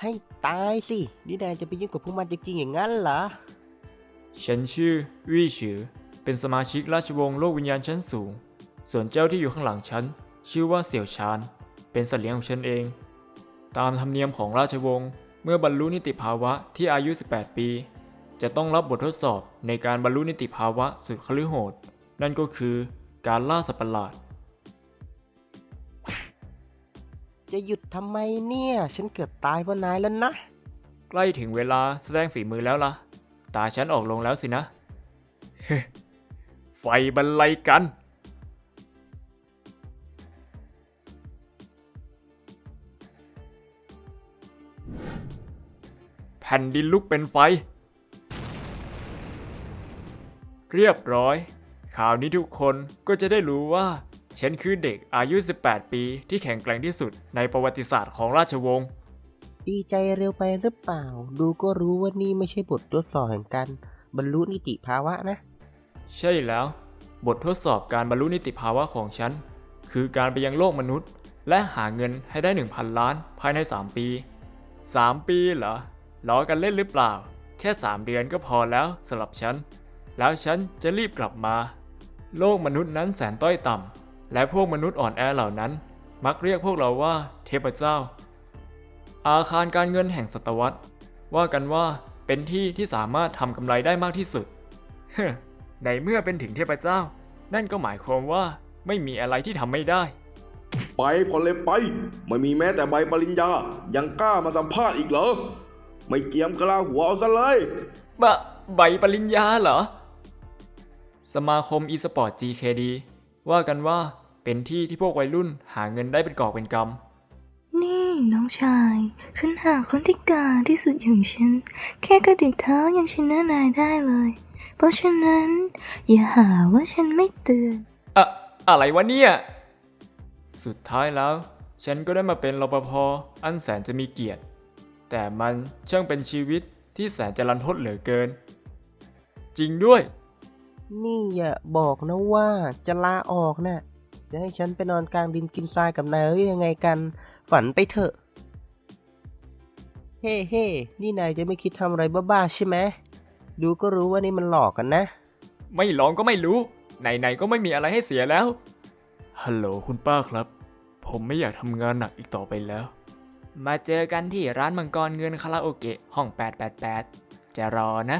ให้ตายสิ นี่นายจะไปยุ่งกับพวกมันจริงๆอย่างนั้นเหรอ ฉันชื่อวี่ฉือ เป็นสมาชิกราชวงศ์โลกวิญญาณชั้นสูง ส่วนเจ้าที่อยู่ข้างหลังฉัน ชื่อว่าเสี่ยวชาน เป็นสัตว์เลี้ยงของฉันเอง ตามธรรมเนียมของราชวงศ์ เมื่อบรรลุนิติภาวะที่อายุ 18 ปี จะต้องรับบททดสอบในการบรรลุนิติภาวะสุดคฤโหด นั่นก็คือการล่าสัตว์ประหลาด จะหยุดทำไมเนี่ย ฉันเกือบตายเพราะนายแล้วนะ ใกล้ถึงเวลาแสดงฝีมือแล้วล่ะ ตาฉันออกลงแล้วสินะ ไฟบรรลัยกัน แผ่นดินลุกเป็นไฟ เรียบร้อย ข่าวนี้ทุกคนก็จะได้รู้ว่า ฉันคือเด็กอายุ 18 ปีที่แข็งแกร่งที่สุดในประวัติศาสตร์ของราชวงศ์ดีใจเร็วไปหรือเปล่า ดูก็รู้ว่านี่ไม่ใช่บททดสอบแห่งการบรรลุนิติภาวะนะ ใช่แล้ว บททดสอบการบรรลุนิติภาวะของฉัน คือการไปยังโลกมนุษย์ และหาเงินให้ได้ 1,000 ล้านภายใน 3 ปี 3 ปีเหรอล้อกันเล่นหรือเปล่า แค่ 3 เดือนก็พอแล้วสำหรับฉัน แล้วฉันจะรีบกลับมา โลกมนุษย์นั้นแสนต้อยต่ำ และพวกมนุษย์อ่อนแอเหล่านั้น มักเรียกพวกเราว่าเทพเจ้า อาคารการเงินแห่งศตวรรษ ว่ากันว่าเป็นที่ที่สามารถทำกำไรได้มากที่สุดในเมื่อเป็นถึงเทพเจ้า นั่นก็หมายความว่าไม่มีอะไรที่ทำไม่ได้ ไปพอเลยไป ไม่มีแม้แต่ใบปริญญา ยังกล้ามาสัมภาษณ์อีกเหรอ ไม่เจียมกะลาหัวเอาซะเลยบะใบปริญญาเหรอ สมาคมอีสปอร์ต GKD ว่ากันว่าเป็นที่ที่พวกวัยรุ่นหาเงินได้เป็นกอบเป็นกำ นี่น้องชายฉันหาคนที่กล้าที่สุดอย่างฉัน แค่กระดิกเท้ายังชนะนายได้เลย เพราะฉะนั้น อย่าหาว่าฉันไม่เตือนอะอะไรวะเนี่ย สุดท้ายแล้ว ฉันก็ได้มาเป็นรปภอันแสนจะมีเกียรติ แต่มันช่างเป็นชีวิตที่แสนจะรันทดเหลือเกิน จริงด้วย นี่อย่าบอกนะว่าจะลาออกนะ่ะจะให้ฉันไปนอนกลางดินกินทรายกับนายหรือยังไงกัน ฝันไปเถอะ เฮ้เฮ้นี่นายจะไม่คิดทำอะไรบ้าๆใช่ไหมดูก็รู้ว่านี่มันหลอกกันนะ ไม่ลองก็ไม่รู้ ไหนๆก็ไม่มีอะไรให้เสียแล้ว ฮัลโหลคุณป้าครับ ผมไม่อยากทำงานหนักอีกต่อไปแล้ว มาเจอกันที่ร้านมังกรเงินคาราโอเกะห้อง 888 จะรอนะ